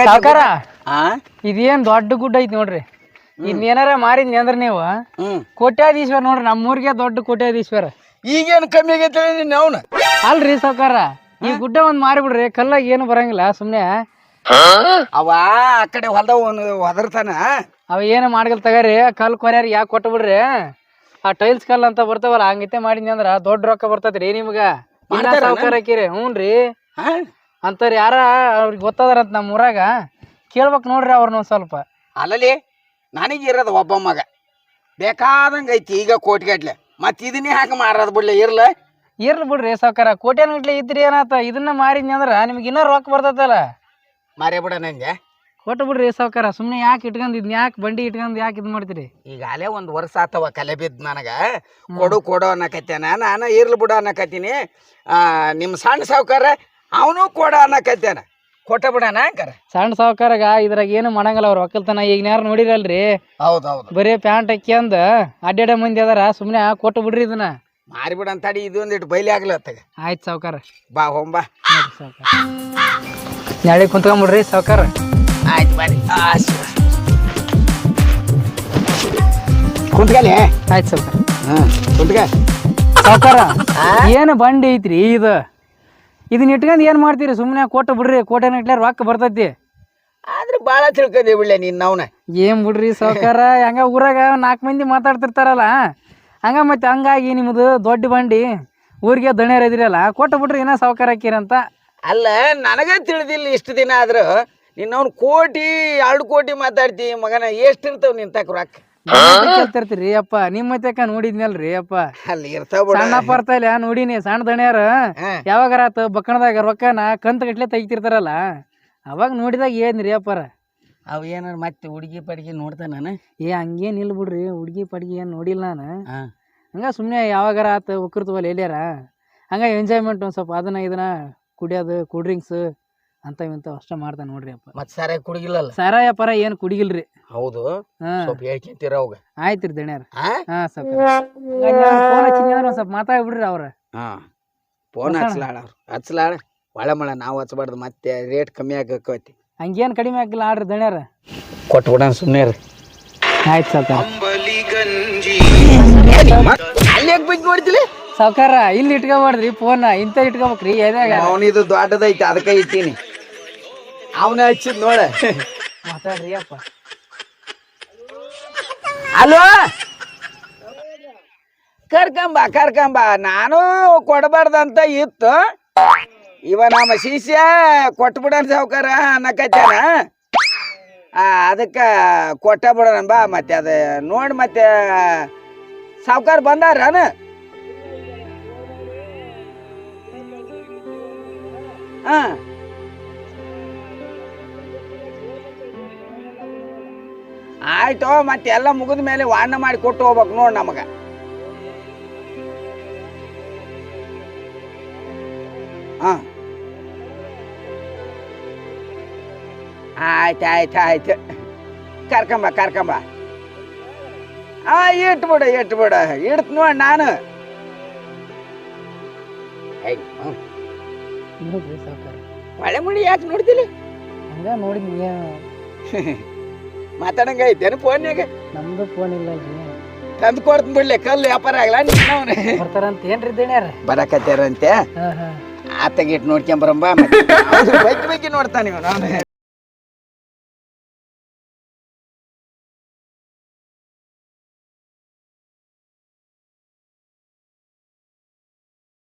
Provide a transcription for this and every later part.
ಸಾವ್ಕಾರ? ಆ? ಇದೇನ್ ದೊಡ್ಡ ಗುಡ್ಡ ಐತಿ ನೋಡ್ರಿ. ಇನ್ನೇನಾರ ಮಾರಿದ್ನಿ ಅಂದ್ರ ನೀವು ಹ್ಮ್. ಕೋಟ್ಯಾಧೀಶ್ವರ ನೋಡ್ರಿ ನಮ್ಮೂರಿಗೆ ದೊಡ್ಡ ಕೋಟ್ಯಾಧೀಶ್ವರ. ಈಗೇನು ಕಮ್ಮಿ ಆಗೈತೆ ನೀನು ಅವನು? ಅಲ್ರಿ ಸಾವ್ಕಾರ ಈ ಗುಡ್ಡ ಒಂದ್ ಮಾರಿಬಿಡ್ರಿ ಕಲ್ಲಾಗ ಏನು ಬರಂಗಿಲ್ಲ ಸುಮ್ನೆ ಅವ ಆ ಕಡೆ ಹೊಲ್ದ ಹೊದರ್ತಾನ ಅವ ಏನು ಮಾಡ್ಗಲ್ ತಗರಿ ಕಲ್ ಕೊನೆಯಾರ ಯಾಕೆ ಕೊಟ್ಟು ಬಿಡ್ರಿ ಆ ಟೈಲ್ಸ್ ಕಲ್ ಅಂತ ಬರ್ತಾವಲ್ಲ ಹಂಗೈತೆ ಮಾಡಿದ್ನಿ ಅಂದ್ರ ದೊಡ್ಡ ರೊಕ್ಕ ಬರ್ತೈತ್ರಿ ನಿಮ್ಗ. ಮಾಡ್ತಾರನ? ಸಾವ್ಕಾರ ಹಾಕಿರಿ ಹ್ಞೂ ರೀ ಅಂತಾರ ಯಾರ ಅವ್ರಿಗೆ ಗೊತ್ತದಾರಂತ ನಮ್ಮ ಊರಾಗ ಕೇಳ್ಬೇಕು ನೋಡ್ರಿ ಅವ್ರನ್ನ ಒಂದ್ ಸ್ವಲ್ಪ. ಅಲ್ಲಲ್ಲಿ ನನಗೆ ಇರೋದು ಒಬ್ಬ ಮಗ. ಬೇಕಾದಂಗೆ ಐತಿ ಈಗ ಕೋಟಿಗಟ್ಲೆ ಮತ್ತೆ ಇದನ್ನೇ ಹಾಕಿ ಮಾರೋದು ಬಿಡ್ಲೆ ಇರ್ಲ. ಇರ್ಲಿ ಬಿಡ್ರಿ ಸಾವ್ಕಾರ. ಕೋಟ್ಯಾನಗಟ್ಲೆ ಇದ್ರಿ ಏನಾತ? ಇದನ್ನ ಮಾರಿದ್ನಿ ಅಂದ್ರ ನಿಮ್ಗೆ ಇನ್ನೂ ರೊಕ್ಕ ಬರ್ತೈತಲ್ಲ? ಮಾರೇ ಬಿಡ ನಂಗೆ. ಕೊಟ್ಟು ಬಿಡ್ರಿ ಸಾವ್ಕಾರ. ಸುಮ್ಮನೆ ಯಾಕೆ ಇಟ್ಕೊಂಡಿದ್ನಿ? ಯಾಕೆ ಬಂಡಿ ಇಟ್ಕೊಂಡು ಯಾಕೆ ಇದು ಮಾಡ್ತೀರಿ? ಈಗಾಲೇ ಒಂದು ವರ್ಷ ಆತವ ಕಲೆ ಬಿದ್ದು ನನಗೆ. ಕೊಡು ಕೊಡು ಅನ್ನಕತ್ತೇನ. ನಾನು ಇರ್ಲಿ ಬಿಡು ಅನ್ನಕತ್ತೀನಿ. ನಿಮ್ಮ ಸಣ್ಣ ಸಾವುಕಾರ ಅವನು ಕೊಡ ಅನ್ನಕತ್ತೇನ. ಕೊಟ್ಟ ಬಿಡಣ ಅಂಕರ. ಸಣ್ಣ ಸಾವುಕಾರಾಗ ಇದ್ರಾಗ ಏನು ಮಾಡಂಗಿಲ್ಲ ಅವ್ರ ಒಕ್ಕಲ್ತನ. ಈಗ ಯಾರು ನೋಡಿರಲ್ರಿ? ಹೌದು ಹೌದು ಬರೀ ಪ್ಯಾಂಟ್ ಹಾಕ್ಯಂದ ಅಡ್ಡಾಡ ಮಂದಿ ಅದಾರ ಸುಮ್ಮನೆ ಕೊಟ್ಟು ಬಿಡ್ರಿ ಇದನ್ನ. ಮಾರಿಬಿಡ ಅಂತ ಇದೊಂದಿಟ್ಟು ಬಯಲಿ ಬೈಲಿ ಆಗ್ಲತ್ತಾಗ ಆಯ್ತು ಸಾವುಕಾರ. ಬಾ ಹೋಂಬಾ ಸಾವುಕಾರ ಸಾವ್ಕಾರ. ನಾಳೆ ಕುಂತ್ಕೊಂಬಿಡ್ರಿ ಸಾವುಕಾರ. ಆಯ್ತು ಬಾರಿ ಕುಂತ್ಕಲೆ? ಆಯ್ತು ಸಾವುಕಾರ. ಹಾಂ ಕುಂತ್ಕ. ಸಾವುಕಾರ ಏನು ಬಂಡಿ ಐತ್ರಿ ಇದು? ಇದನ್ನ ಇಟ್ಕೊಂಡು ಏನು ಮಾಡ್ತೀರಿ? ಸುಮ್ಮನೆ ಕೊಟ್ಟು ಬಿಡ್ರಿ ಕೋಟೆನಟ್ಲೆ ರೊಕ್ಕ ಬರ್ತೈತಿ. ಆದ್ರೆ ಭಾಳ ತಿಳ್ಕೊಂಡಿ ಬಿಡ್ಲೆ ನೀನು ಅವನ ಏನ್ ಬಿಡ್ರಿ ಸಾವ್ಕಾರ? ಹಂಗ ಊರಾಗ ನಾಲ್ಕು ಮಂದಿ ಮಾತಾಡ್ತಿರ್ತಾರಲ್ಲ? ಹಂಗ ಮತ್ತೆ ಹಂಗಾಗಿ ನಿಮ್ದು ದೊಡ್ಡ ಬಂಡಿ ಊರಿಗೆ ದಣಿಯರ್ ಇದಿರಲ್ಲ ಕೊಟ್ಟು ಬಿಡ್ರಿ ಏನೋ ಸಾವ್ಕಾರ ಹಾಕಿರಂತ ಅಲ್ಲ ನನಗೆ ತಿಳಿದಿಲ್ಲ ಇಷ್ಟು ದಿನ ಆದ್ರೂ. ನಿನ್ನವ್ನು ಕೋಟಿ ಎರಡು ಕೋಟಿ ಮಾತಾಡ್ತಿ ಮಗನ ಎಷ್ಟು ಇರ್ತಾವ ನಿನ್ ತಕ ರೊಕ್ಕ? ಕೇಳ್ತಿರ್ತೀರಿ ಅಪ್ಪ. ನಿಮ್ಮ ಮತ್ಯಾಕ ನೋಡಿದ್ನಲ್ರಿ ಅಪ್ಪ. ಅಲ್ಲಿ ಇರ್ತಾವ ಬಿಡ. ಸಣ್ಣ ಪರ್ತಾಯಿಲ್ಲ ನೋಡಿನಿ. ಸಣ್ಣ ದಣ್ಯಾರ. ಯಾವಾಗ ಯಾವಾಗಾರ ಆತ ಬಕ್ಕಣದಾಗ ರೊಕ್ಕನ ಕಂತ ಗಟ್ಲೆ ತೆಗಿತಿರ್ತಾರಲ್ಲ ಅವಾಗ ನೋಡಿದಾಗ ಏನ್ರಿ ಅಪ್ಪಾರ? ಅವ ಏನಾರ ಮತ್ತೆ ಹುಡುಗಿ ಪಡಿಗೆ ನೋಡ್ತಾನ ನಾನು? ಏ ಹಂಗೇನ್ ಇಲ್ಲ ಬಿಡ್ರಿ. ಹುಡುಗಿ ಪಡ್ಗಿ ಏನ್ ನೋಡಿಲ್ಲ ನಾನು. ಹಂಗ ಸುಮ್ನೆ ಯಾವಾಗಾರ ಆತ ಒಕ್ಕರ್ತವಲ್ಲ ಎಲ್ಲಿಯಾರ ಹಂಗ ಎಂಜಾಯ್ಮೆಂಟ್ ಒಂದ್ ಸ್ವಲ್ಪ ಅದನ್ನ ಇದನ್ನ ಕುಡಿಯೋದು ಕೂಲ್ ಡ್ರಿಂಕ್ಸ್ ಅಂತ ಇಂತ ಅಷ್ಟ ಮಾಡ್ತಾನೆ ನೋಡ್ರಿ ಅಪ್ಪ. ಮತ್ತೆ ಸರ ಕುಡಿಗಿಲ್ಲ ಸಾರಾಯ ಪರ ಏನು ಕುಡಿಗಿಲ್ರಿ. ಹೌದು. ಹಾ. ಸ್ವಲ್ಪ ಹೇಳ್ಕೊಂತೀರ ಅವಾಗ? ಆಯ್ತ್ರಿ ದಣ್ಯಾರ. ಹಾ ಸ್ವಲ್ಪ ಫೋನ್ ಒಂದ್ ಸ್ವಲ್ಪ ಮಾತಾಡ್ಬಿಡ್ರಿ ಅವ್ರ. ಹಾ. ಫೋನ್ ಹಚ್ಲಾಳ ಅವ್ರು. ಹಚ್ಲಾಳ. ಒಳ್ಳೆ ಮಳೆ ನಾವು ಹಚ್ಬಾರ್ದು. ಮತ್ತೆ ರೇಟ್ ಕಮ್ಮಿ ಆಗಕ್ಕೈತಿ ಹಂಗೇನ್ ಕಡಿಮೆ ಆಗಿಲ್ಲ ಆಡ್ರಿ ದಣ್ಯಾರ. ಕೊಟ್ಬಿಡ ಸುಮ್ಮನೆ ರೀ ಆಯ್ತು ಸಾವ್ಕಾರ. ಅಲ್ಲಿ ನೋಡ್ತಿಲಿ ಸಾವ್ಕಾರ ಇಲ್ಲಿ ಇಟ್ಕೋಬಾರ್ದ್ರಿ ಫೋನ್ ಇಂಥ ಇಟ್ಕೋಬೇಕ್ರಿ ಎದ್ಯಾಗ ಅವನಿದು ದೊಡ್ಡದೈತಿ ಅದಕ್ಕೆ ಇಟ್ಟೀನಿ. ಅವನ ಹಚ್ಚಿದ್ ನೋಡ. ಮಾತಾಡ್ರಿ ಅಪ್ಪ ಅಲೋ? ಕರ್ಕಂಬ ಕರ್ಕಂಬ ನಾನು ಕೊಡಬಾರ್ದಂತ ಇತ್ತು. ಇವ ನಮ್ಮ ಶಿಷ್ಯ ಕೊಟ್ಬಿಡನ್ ಸಾವುಕಾರ ಅನ್ನಕತ್ತಾನ ಅದಕ್ಕೆ ಕೊಟ್ಟ ಬಿಡೋಣ ಬಾ ಮತ್ತೆ ಅದ ನೋಡಿ ಮತ್ತೆ ಸಾವ್ಕಾರ ಬಂದಾರನ? ಹಾ. ಆಯ್ತು ಮತ್ತೆ ಎಲ್ಲ ಮುಗಿದ ಮೇಲೆ ವಾಣ ಮಾಡಿ ಕೊಟ್ಟು ಹೋಗ್ಬೇಕು ನೋಡ್ ನಮಗ. ಹಾಂ. ಆಯ್ತು ಆಯ್ತು ಆಯ್ತು. ಕರ್ಕಂಬ ಕರ್ಕಂಬ. ಆ ಇಟ್ಬಿಡು ಇಟ್ಬಿಡ ಇಡ್ತ ನೋಡ್ ನಾನು. ಮಳೆ ಮುಳಿ ಯಾಕೆ ನೋಡ್ತಿಲ್ಲ? ಹಂಗ ನೋಡಿದ್ನಿ ಏನ್? ಮಾತಾಡಂಗ ಐತೇನು ಫೋನ್ಯಾಗ ನಮ್ದು ಫೋನ್ ಇಲ್ಲ ತಂದು ಕೊಡ್ತೀನಿ ಬಿಡ್ಲಿ ಕಲ್ಲು ವ್ಯಾಪಾರ ಆಗಲ್ಲ ನೀನವನು ಬರ್ತಾರಂತ ಏನ್ರಿ ದಣ್ಯಾರ ಬರಕತ್ತಾರಂತೆ ಆತಗಿಟ್ಟು ನೋಡ್ಕೊಂಬರಂಬ ಬೈಕ್ ಬೈಕಿ ನೋಡ್ತಾನೆ ನಾನು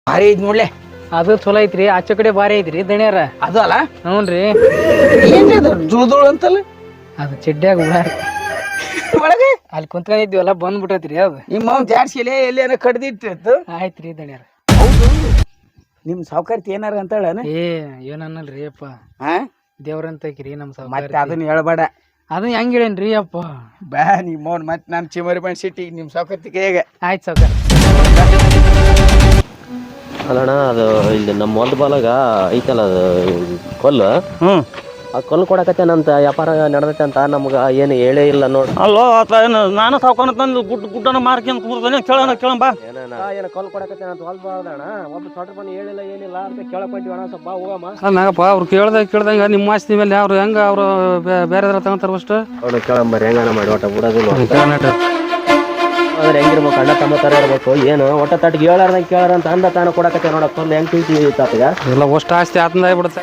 ಭಾರಿ ಐತ್ ನೋಡ್ಲೆ. ಅದು ಚಲೋ ಐತ್ರಿ ಆಚೆ ಕಡೆ ಭಾರಿ ಐತ್ರಿ ದಣ್ಯಾರ ಅದು ಅಲ್ಲ? ಹ್ಞೂನ್ರಿ. ಜುಳ್ದುಳು ಅಂತಲ್ಲ? ಅದು ಚಿಡ್ಡ್ಯಾಗ ಅಲ್ಲಿ ಒಳಗೆ? ಅಲ್ಲಿ ಕುಂತ್ಕೊಂಡಿದ್ವಲ್ಲ ಬಂದ್ಬಿಟ್ಟೈತ್ರಿ ಅದು. ನಿಮ್ಮ ಅವ್ನು ಜಾಡ್ಸಿಲೆ ಎಲ್ಲೇನೋ ಕಡ್ದಿಟ್ಟಿತ್ತು. ಆಯ್ತ್ರಿ ದಣ್ಯಾರ ಹೌದು. ನಿಮ್ಮ ಸಾವುಕಾರ್ತಿ ಏನಾರ ಅಂತಾಳ ಏ ಏನನ್ನಲ್ರಿ ಅಪ್ಪ. ಹಾ ದೇವ್ರಂತ ಐಕ್ರಿ ನಮ್ಮ ಸಾವ್ಕಾರ. ಮತ್ತೆ ಅದನ್ನ ಹೇಳ್ಬೇಡ. ಅದನ್ನ ಹೆಂಗ್ ಹೇಳೇನ್ರಿ ಅಪ್ಪ? ಬಾ ನಿಮ್ಮ ಅವ್ನು ಮತ್ತೆ ನಾನು ಚಿಮರಿ ಬಣ್ಣ ಸಿಟ್ಟಿ ನಿಮ್ಮ ಸಾವುಕಾರ್ತಿ ಕೈಯಾಗ ಆಯ್ತು ಸಾವುಕಾರ. ಅಲ್ಲಣ್ಣ ಅದು ಇಲ್ಲಿ ನಮ್ಮ ಹೊಲ್ದ ಬಾಲಾಗ ಐತಲ್ಲ ಅದು ಕೊಲ್ಲು. ಹ್ಞೂ ಆ ಕಲ್ಲು ಕೊಡಕತ್ತೇನಂತ ವ್ಯಾಪಾರ ನಡೆದೈತೆ ಅಂತ ನಮ್ಗೆ ಏನು ಹೇಳೇ ಇಲ್ಲ ನೋಡಿ. ಅಲ್ಲೋ ಆತ ಏನು ನಾನು ಸಾವ್ಕೊಂಡು ತಂದು ಗುಡ್ ಗುಡ್ಡನ ಅಂತ ಕೂರ್ತಾನೆ ಕೇಳೋಣ ಕೇಳೋಣ ಬಾ. ಏನು ಕಲ್ಲು ಕೊಡಕತ್ತೇನಂತ ಹೊಲ್ ಅಣ್ಣ ಒಬ್ಬ ಸೊಟ್ರ ಬಂದು ಹೇಳಿಲ್ಲ ಏನಿಲ್ಲ ಅಂತ ಕೇಳಕ್ ಬಂದಿವಿ ಅಣ್ಣ ಸ್ವಲ್ಪ ಬಾ ಹೋಗಮ್ಮ. ನಾಗಪ್ಪ ಅವ್ರು ಕೇಳ್ದಾಗ ಕೇಳ್ದಂಗ ನಿಮ್ಮ ಆಸ್ತಿ ಮೇಲೆ ಅವ್ರು ಹೆಂಗ ಅವರು ಬೇರೆ ತಗೊಂತಾರ ಫಸ್ಟ್ ಅವ್ರು ಕೇಳಂಬರಿ ಹೆಂಗಾನ ಮಾಡಿ ಒಟ್ಟ ಬಿಡೋದಿಲ್ಲ ಆದ್ರೆ ಹೆಂಗಿರ್ಬೇಕು ಅಣ್ಣ ತಮ್ಮ ತರ ಇರ್ಬೇಕು ಏನು? ಒಟ್ಟ ತಟ್ಟಿಗೆ ಹೇಳಾರ್ದಂಗೆ ಕೇಳಾರ ಅಂತ ಅಂದ ತಾನು ಕೊಡಕತ್ತೆ ನೋಡಕ್ಕೆ ಒಂದು ಹೆಂಗ್ ತಿಂತಿ ತಾತಗ? ಎಲ್ಲ ಅಷ್ಟು ಆಸ್ತಿ ಆತಂದಾಗಿ ಆಗ್ಬಿಡುತ್ತೆ.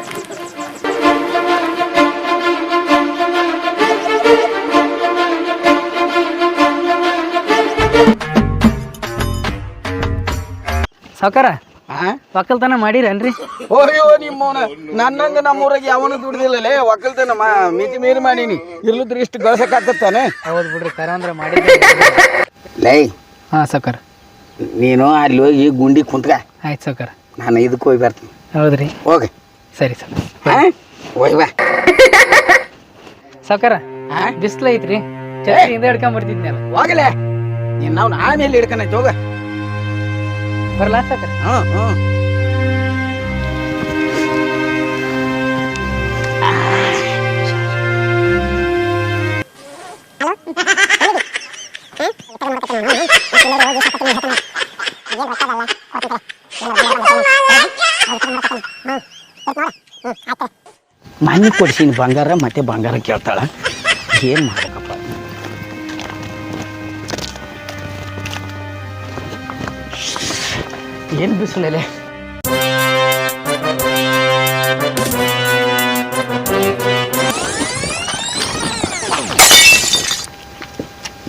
ಸಾವ್ಕಾರ? ಒಕ್ಕಲ್ತನ ಮಾಡಿರೇನ್ರಿ? ಓಯ್ಯೋ ನಿಮ್ಮವನ. ನನ್ನಂಗ ನಮ್ಮೂರಾಗ ಯಾವನು ದುಡ್ದಿಲ್ಲಲೇ. ಒಕ್ಕಲ್ತನ ಮಾ ಮಿತಿ ಮೀರಿ ಮಾಡೀನಿ. ಇರ್ಲಿದ್ರೆ ಇಷ್ಟು ಗಳಸಕ್ಕಾಗತ್ತಾನೆ ಹೌದು ಬಿಡ್ರಿ ಕರ ಅಂದ್ರೆ ಮಾಡಿ ಲೈ. ಹಾ ಸಾವ್ಕಾರ. ನೀನು ಅಲ್ಲಿ ಹೋಗಿ ಗುಂಡಿ ಕುಂತ್ಕ. ಆಯ್ತು ಸಾವ್ಕಾರ. ನಾನು ಇದಕ್ಕೆ ಹೋಗಿ ಬರ್ತೀನಿ. ಹೌದ್ರಿ. ಹೋಗಿ. ಸರಿ ಸರ್. ಹೋಗಿ ಬಾ. ಸಾವ್ಕಾರ? ಬಿಸ್ಲು ಐತ್ರಿ ಛತ್ರಿಯಿಂದ ಹಿಡ್ಕೊಂಡ್ ಬರ್ತಿದ್ನಲ್ಲ. ಹೋಗಲೇ. ನೀನು ನಾವು ಆಮೇಲೆ ಹಿಡ್ಕನೈತೆ ಹೋಗ. ಬರಲಾ ಸಾವ್ಕಾರ ಹ್ಞೂ ಹ್ಞೂ ಮನೆ ಕೊಡ್ಸೀನಿ ಬಂಗಾರ ಮತ್ತೆ ಬಂಗಾರ ಕೇಳ್ತಾಳ ಏನು ಮಾಡಬೇಕಪ್ಪ ಏನು ಬಿಸಿಲೆಲೆ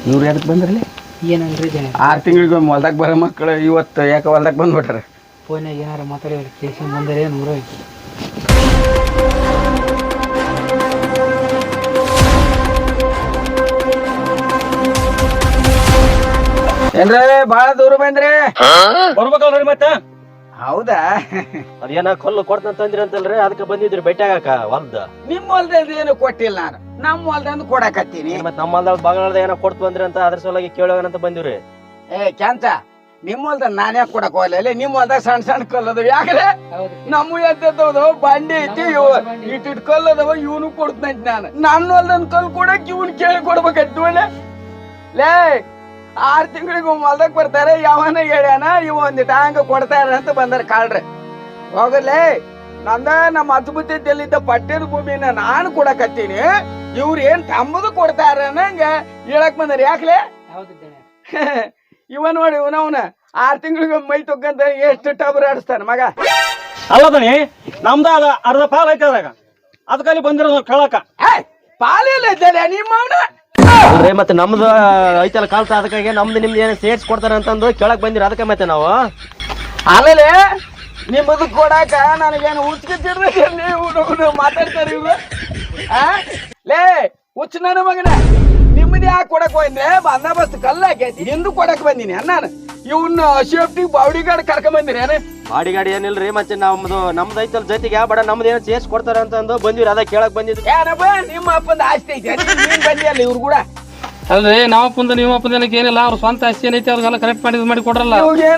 ಇವ್ರು ಯಾಕೆ ಬಂದ್ರಲ್ಲಿ? ಏನಂದ್ರೆ ಜನ ಆರು ತಿಂಗಳಿಗೆ ಹೊಲ್ದಾಗ ಬರೋ ಮಕ್ಕಳು ಇವತ್ತು ಯಾಕೆ ಹೊಲ್ದಾಗ ಬಂದ್ಬಿಟ್ರೆ ಫೋನ್ಯಾಗ ಏನಾರು ಮಾತಾಡಿ ಕೇಸಿಗೆ ಬಂದರೆ ನೂರ ಏನ್ರೇ ಬಾಳ ದೂರ ಬಂದ್ರೆ? ಬರ್ಬೇಕಲ್ರಿ ಮತ್ತ? ಹೌದಾ? ಅದೇನ ಕಲ್ಲು ಕೊಡ್ತಂತಂದ್ರಿ ಅಂತಲ್ರಿ ಅದಕ್ಕೆ ಬಂದಿದ್ರಿ ಭೇಟಿಯಾಗಕ ಹೊಲ್ದ. ನಿಮ್ಮ ಹೊಲ್ದ ಏನು ಕೊಟ್ಟಿಲ್ಲ ನಾನು. ನಮ್ ಹೊಲ್ದಿಂದ ಕೊಡಕತ್ತೀನಿ. ಮತ್ತೆ ನಮ್ಮ ಹೊಲ್ದಾಗ ಬಂಗಾಳದ ಏನೋ ಕೊಡ್ತು ಬಂದ್ರಿ ಅಂತ ಅದ್ರ ಸಲುವಾಗಿ ಕೇಳೋಗಂತ ಬಂದಿವ್ರಿ. ಏ ಕ್ಯಾಂತ ನಿಮ್ಮ ಹೊಲ್ದ ನಾನೇ ಕೊಡಕ್ ಹೋಗಲ್ಲ ನಿಮ್ಮ ಹೊಲ್ದಾಗ ಸಣ್ಣ ಸಣ್ಣ ಕಲ್ಲದ ಯಾಕಂದ್ರೆ ಹೌದು ನಮ್ಮ ಎದ್ದದವ ಬಂಡಿ ಐತಿ ಇಟ್ ಇಟ್ಟಿಟ್ ಕಲ್ಲದವ ಇವನು ಕೊಡ್ತಂತ ನಾನು. ನನ್ನ ಹೊಲ್ದನ್ ಕಲ್ ಕೊಡಕ್ ಇವನ್ ಕೇಳಿ ಕೊಡ್ಬೇಕೈತಿ ಒಳ್ಳೆ ಲೇ ಆರ್ ತಿಂಗಳಿಗೆ ಮಲ್ದಕ್ ಬರ್ತಾರೆ ಯಾವನ ಹೇಳ್ಯಾನ ಇವ ಒಂದ್ ಟ್ಯಾಂಗ್ ಕೊಡ್ತಾರ ಅಂತ ಬಂದಾರ ಕಾಳ್ರೆ. ಹೋಗಲೇ ನಂದ ನಮ್ಮ ಅದ್ಭುತದಲ್ಲಿದ್ದ ಪಟ್ಟದ ಭೂಮಿನ ನಾನು ಕೊಡಕತ್ತೀನಿ ಇವ್ರು ಏನ್ ತಮ್ಮದು ಕೊಡ್ತಾರ ಅನ್ನಂಗ ಹೇಳಕ್ ಬಂದಾರ. ಯಾಕ್ಲೆ? ಇವ ನೋಡಿ ಇವನವನ ಆರ್ ತಿಂಗಳಿಗೆ ಮೈ ತೊಕ್ಕಂತ ಎಷ್ಟು ಟಬರ್ ಆಡಿಸ್ತಾನ ಮಗ. ಅಲ್ಲ ದಣಿ ನಮ್ದ ಅದ ಅರ್ಧ ಪಾಲ್ ಐತೆ ಅದಾಗ ಅದಕ್ಕಲ್ಲಿ ಬಂದಿರೋದು ಕಳಕ ಪಾಲಿಲ್ಲ ನಿಮ್ಮ ಅವನ? ಅಲ್ರಿ, ಮತ್ತೆ ನಮ್ದು ಐತಲ್ಲ ಕಾಲ್ತ ಅದಕ್ಕಾಗಿ ನಮ್ದು ನಿಮ್ದು ಏನೇ ಸೇರ್ಸ್ ಕೊಡ್ತಾರ ಅಂತಂದು ಕೇಳಕ್ ಬಂದಿರ, ಅದಕ್ಕೆ ಮತ್ತೆ ನಾವು. ಆಮೇಲೆ ನಿಮ್ಮದು ಕೊಡಾಕ ನನಗೇನು ಹುಚ್ಚಿರ್ದಲ್ಲಿ ಇವ್ರು ಮಾತಾಡ್ತಾರೆ ಇವ್ರು? ಲೇ, ಹುಚ್ಚ ನನ್ನ ಮಗನ. ನಿಮ್ಮದು ಯಾಕೆ ಕೊಡಕ್ ಬಂದ್ರೆ ಬಂದೋಬಸ್ತ್ ಕಲ್ಲಾಕೈತಿ. ಹಿಂದೂ ಕೊಡಕ್ ಬಂದಿನಿ ನಾನು ಇವನ್ನ ಸೇಫ್ಟಿ ಬಾಡಿ ಗಾರ್ಡ್ ಕರ್ಕೊಂಡ್ ಬಂದಿನಿ ನಾನು ಗಾಡಿ ಏನಿಲ್ರಿ ಮತ್ತೆ ನಮ್ದು ನಮ್ದು ಐತಲ್ ಜೊತೆಗೆ ಬಡ ನಮ್ದು ಏನೋ ಚೇಸ್ ಕೊಡ್ತಾರ ಅಂತಂದು ಬಂದಿವ್ರಿ ಅದ ಕೇಳಕ್ ಬಂದಿದ್ರಿ ಏನಪ್ಪ ನಿಮ್ಮ ಅಪ್ಪಂದ ಆಸ್ತಿ ಐತಿ ನೀನ್ ಬಂದಿಯಲ್ಲ ಇವ್ರು ಕೂಡ? ಅಲ್ರಿ ನಮ್ಮಪ್ಪಂದ ನಿಮ್ಮಪ್ಪಂದ ಏನಕ್ಕೆ ಏನಿಲ್ಲ ಅವ್ರ ಸ್ವಂತ ಆಸ್ತಿ ಏನೈತಿ ಅವ್ರಿಗೆಲ್ಲ ಕರೆಕ್ಟ್ ಮಾಡಿ ಮಾಡಿ ಕೊಡ್ರಲ್ಲ. ಬಾಡಿಗೆ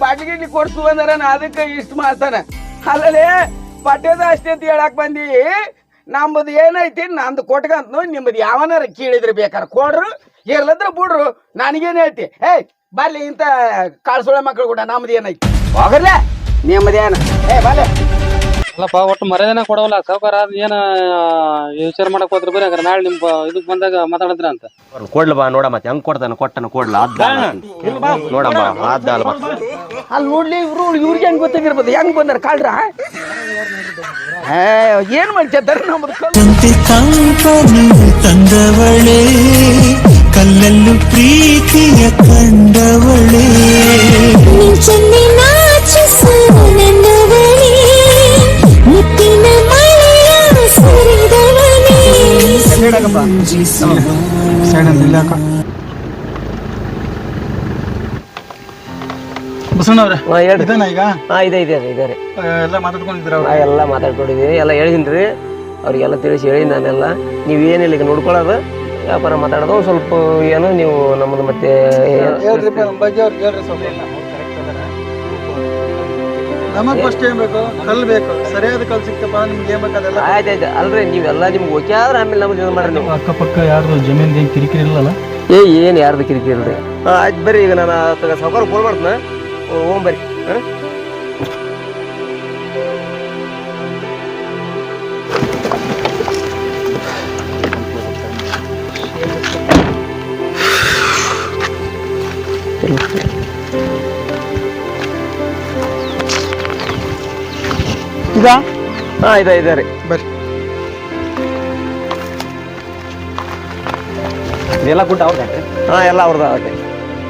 ಬಾಟ್ಲಿ ಗಿಟ್ಲಿ ಕೊಡ್ಸು ಅಂದಾರ ಅದಕ್ಕೆ ಇಷ್ಟು ಮಾಡ್ತಾನೆ ಅಲ್ಲಲ್ಲಿ ಪಠ್ಯದ ಆಸ್ತಿ ಅಂತ ಹೇಳಕ್ ಬಂದಿ ನಮ್ಮದು ಏನೈತಿ ನಂದು ಕೊಟ್ಕಂತ ನಿಮ್ಮದು ಯಾವನಾರ ಕೇಳಿದ್ರೆ ಬೇಕಾರೆ ಕೊಡ್ರು ಇರ್ಲದ್ರ ಬಿಡ್ರು ನನಗೇನೈತಿ ಹೇಳ್ತಿ? ಏಯ್ ಬರ್ಲಿ ಇಂತ ಕಾಳ್ಸೋಳ ಮಕ್ಕಳು ಕೂಡ ನಮ್ದು ಏನೈತಿ? ಹೋಗರ್ಲೆ? ನಿಮ್ಮದೇನ ಏ ಬಾಲೆ. ಅಲ್ಲಪ್ಪ ಒಟ್ಟು ಮರ್ಯಾದೆನ ಕೊಡವಲ್ಲ ಸಾವುಕಾರ ಅದ್ ಏನ ವಿಚಾರ ಮಾಡಕ್ ಹೋದ್ರ ಬರೀ ಹಂಗಾರೆ ನಾಳೆ ನಿಮ್ಮ ಇದಕ್ ಬಂದಾಗ ಮಾತಾಡಿದ್ರ ಅಂತ. ಕೊಡ್ಲ ಬಾ ನೋಡ ಮತ್ತೆ ಹೆಂಗ್ ಕೊಡ್ತಾನ ಕೊಟ್ಟನ ಕೊಡ್ಲ ಅದ್ದ ನೋಡಮ್ಮ ಅದ್ದ ಅಲ್ವಾ ಅಲ್ಲಿ ನೋಡ್ಲಿ ಇವ್ರು ಇವ್ರಿಗೆ ಹೆಂಗ್ ಗೊತ್ತಾಗಿರ್ಬೋದು? ಹೆಂಗ್ ಬಂದಾರ? ಕಾಳ್ರ? ಏ ಏನ್ ಮಾಡ್ತಿದ್ದಾರೆ ನಮ್ಮದು ತಂದವಳೇ ಕಲ್ಲಲ್ಲೂ ಪ್ರೀತಿಯ ಕಂಡವಳೇ. ಇದೇನಾ ಈಗ? ಹಾ ಇದೆ ಇದೆ ರೀ ಎಲ್ಲ ಮಾತಾಡ್ಕೊಂಡಿದ್ರ ನಾ ಎಲ್ಲ ಮಾತಾಡ್ಕೊಂಡಿದ್ದೀನಿ ಎಲ್ಲ ಹೇಳಿನ್ರಿ ಅವ್ರಿಗೆಲ್ಲ ತಿಳಿಸಿ ಹೇಳಿ ನಾನೆಲ್ಲ. ನೀವು ಏನಿಲ್ಲ ಈಗ ನೋಡ್ಕೊಳ್ಳೋದು? ವ್ಯಾಪಾರ ಮಾತಾಡೋದು. ಸ್ವಲ್ಪ ಏನು ನೀವು ನಮ್ಮದು ಮತ್ತೆ ನಮಗ್ ಫಸ್ಟ್ ಏನ್ ಬೇಕು? ಕಲ್ ಬೇಕು. ಸರಿಯಾದ ಕಲ್ ಸಿಕ್ತಪ್ಪ ನಿಮ್ಗೆ ಏನ್ ಬೇಕಾದೆಲ್ಲ ಆಯ್ತಾಯ್ತು ಅಲ್ರಿ ನೀವೆಲ್ಲ ನಿಮ್ಗೆ ಓಕೆ ಆದ್ರೆ ಆಮೇಲೆ ನಮ್ಗೆ ಇದು ಮಾಡ್ರಿ ನೀವು. ಅಕ್ಕಪಕ್ಕ ಯಾರ್ದು ಜಮೀನ್ ಏನ್ ಕಿರಿಕಿರಿ ಇಲ್ಲಲ್ಲ? ಏ ಏನು ಯಾರ್ದು ಕಿರಿಕಿರಿ ಇಲ್ರಿ? ಆಯ್ತು ಬರ್ರಿ ಈಗ ನಾನು ಸಾವುಕಾರ ಫೋನ್ ಮಾಡ್ತೀನಿ. ಓಂ ಬರ್ರಿ. ಹಾಂ? ಇದಾ ಹಾಂ ಇದೆ ಇದೆ ರೀ. ಬರ್ರಿ. ಇದೆಲ್ಲ ಗುಡ್ ಅವ್ರದ್ರಿ ಹಾಂ ಎಲ್ಲ ಅವ್ರದ್ದು ಆಗತ್ತೆ